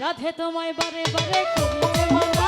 রাধে তোমায় বারে বারে কবিতে মালা